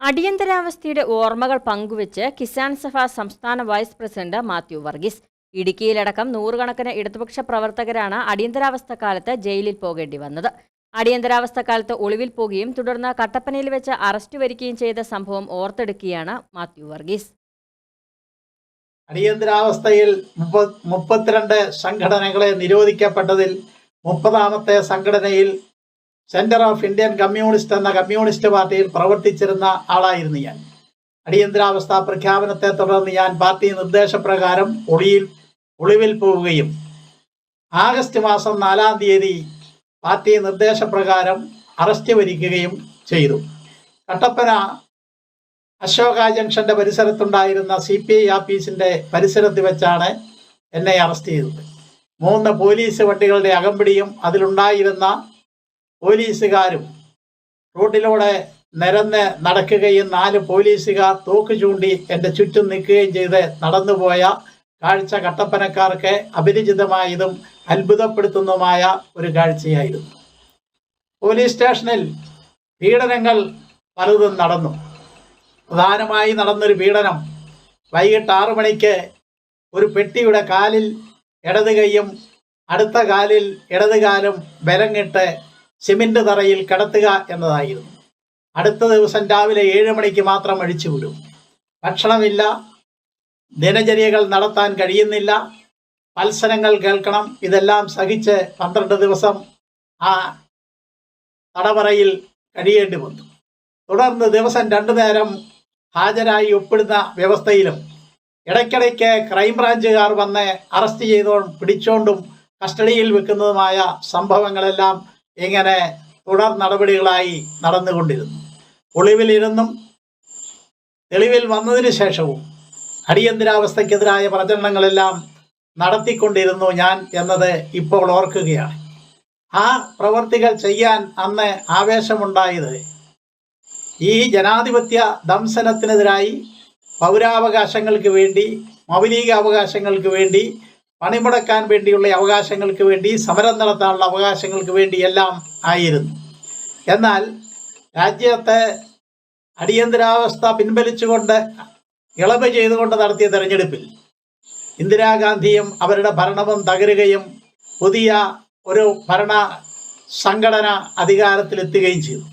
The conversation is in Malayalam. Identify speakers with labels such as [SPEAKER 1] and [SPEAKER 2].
[SPEAKER 1] അടിയന്തരാവസ്ഥയുടെ ഓർമ്മകൾ പങ്കുവച്ച് കിസാൻ സഭ സംസ്ഥാന വൈസ് പ്രസിഡന്റ് മാത്യു വർഗീസ്. ഇടുക്കിയിലടക്കം നൂറുകണക്കിന് ഇടതുപക്ഷ പ്രവർത്തകരാണ് അടിയന്തരാവസ്ഥ കാലത്ത് ജയിലിൽ പോകേണ്ടി വന്നത്. അടിയന്തരാവസ്ഥ കാലത്ത് ഒളിവിൽ പോകുകയും തുടർന്ന് കട്ടപ്പനയിൽ വെച്ച് അറസ്റ്റ് വരികയും ചെയ്ത സംഭവം ഓർത്തെടുക്കുകയാണ് മാത്യു വർഗീസ്.
[SPEAKER 2] അടിയന്തരാവസ്ഥയിൽ മുപ്പ- മുപ്പത്തിരണ്ട് സംഘടനകളെ നിരോധിക്കപ്പെട്ടതിൽ മുപ്പതാമത്തെ സംഘടനയിൽ സെന്റർ ഓഫ് ഇന്ത്യൻ കമ്മ്യൂണിസ്റ്റ് എന്ന കമ്മ്യൂണിസ്റ്റ് പാർട്ടിയിൽ പ്രവർത്തിച്ചിരുന്ന ആളായിരുന്നു ഞാൻ. അടിയന്തരാവസ്ഥ പ്രഖ്യാപനത്തെ തുടർന്ന് ഞാൻ പാർട്ടി നിർദ്ദേശപ്രകാരം ഒളിയിൽ ഒളിവിൽ പോവുകയും ആഗസ്റ്റ് മാസം നാലാം തീയതി പാർട്ടി നിർദ്ദേശപ്രകാരം അറസ്റ്റ് വരിക്കുകയും ചെയ്തു. കട്ടപ്പന അശോക ജംഗ്ഷന്റെ പരിസരത്തുണ്ടായിരുന്ന സി പി ഐ ഓഫീസിന്റെ പരിസരത്ത് വെച്ചാണ് എന്നെ അറസ്റ്റ് ചെയ്തത്. മൂന്ന് പോലീസ് വണ്ടികളുടെ അകമ്പടിയും അതിലുണ്ടായിരുന്ന പോലീസുകാരും റോഡിലൂടെ നിരന്ന് നടക്കുകയും നാല് പോലീസുകാർ തോക്ക് ചൂണ്ടി എന്റെ ചുറ്റും നിൽക്കുകയും ചെയ്ത് നടന്നുപോയ കാഴ്ച കട്ടപ്പനക്കാർക്ക് അപരിചിതമായതും അത്ഭുതപ്പെടുത്തുന്നതുമായ ഒരു കാഴ്ചയായിരുന്നു. പോലീസ് സ്റ്റേഷനിൽ പീഡനങ്ങൾ പലതും നടന്നു. പ്രധാനമായി നടന്നൊരു പീഡനം വൈകിട്ട് ആറു മണിക്ക് ഒരു പെട്ടിയുടെ കാലിൽ ഇടത് കൈയും അടുത്ത കാലിൽ ഇടത് കാലും ബലങ്ങിട്ട് സിമന്റ് തറയിൽ കിടത്തുക എന്നതായിരുന്നു. അടുത്ത ദിവസം രാവിലെ ഏഴ് മണിക്ക് മാത്രം അഴിച്ചുവിടും ഭക്ഷണമില്ല ദിനചര്യകൾ നടത്താൻ കഴിയുന്നില്ല മത്സരങ്ങൾ കേൾക്കണം ഇതെല്ലാം സഹിച്ച് പന്ത്രണ്ട് ദിവസം ആ തടവറയിൽ കഴിയേണ്ടി വന്നു. തുടർന്ന് ദിവസം രണ്ടു നേരം ഹാജരായി ഒപ്പിടുന്ന വ്യവസ്ഥയിലും ഇടയ്ക്കിടയ്ക്ക് ക്രൈംബ്രാഞ്ചുകാർ വന്ന് അറസ്റ്റ് ചെയ്തോണ്ടും പിടിച്ചോണ്ടും കസ്റ്റഡിയിൽ വെക്കുന്നതുമായ സംഭവങ്ങളെല്ലാം ഇങ്ങനെ തുടർ നടപടികളായി നടന്നുകൊണ്ടിരുന്നു. ഒളിവിലിരുന്നും തെളിവിൽ വന്നതിന് ശേഷവും അടിയന്തരാവസ്ഥയ്ക്കെതിരായ പ്രചരണങ്ങളെല്ലാം നടത്തിക്കൊണ്ടിരുന്നു ഞാൻ എന്നത് ഇപ്പോൾ ഓർക്കുകയാണ്. ആ പ്രവർത്തികൾ ചെയ്യാൻ അന്ന് ആവേശമുണ്ടായത് ഈ ജനാധിപത്യ ദംശനത്തിനെതിരായി പൗരാവകാശങ്ങൾക്ക് വേണ്ടി മൗലിക അവകാശങ്ങൾക്ക് വേണ്ടി പണിമുടക്കാൻ വേണ്ടിയുള്ള അവകാശങ്ങൾക്ക് വേണ്ടി സമരം നടത്താനുള്ള അവകാശങ്ങൾക്ക് വേണ്ടി എല്ലാം ആയിരുന്നു. എന്നാൽ രാജ്യത്തെ അടിയന്തരാവസ്ഥ പിൻവലിച്ചുകൊണ്ട് ഇളവ് ചെയ്തുകൊണ്ട് നടത്തിയ തെരഞ്ഞെടുപ്പിൽ ഇന്ദിരാഗാന്ധിയും അവരുടെ ഭരണവും തകരുകയും പുതിയ ഒരു ഭരണ സംഘടന അധികാരത്തിലെത്തുകയും ചെയ്തു.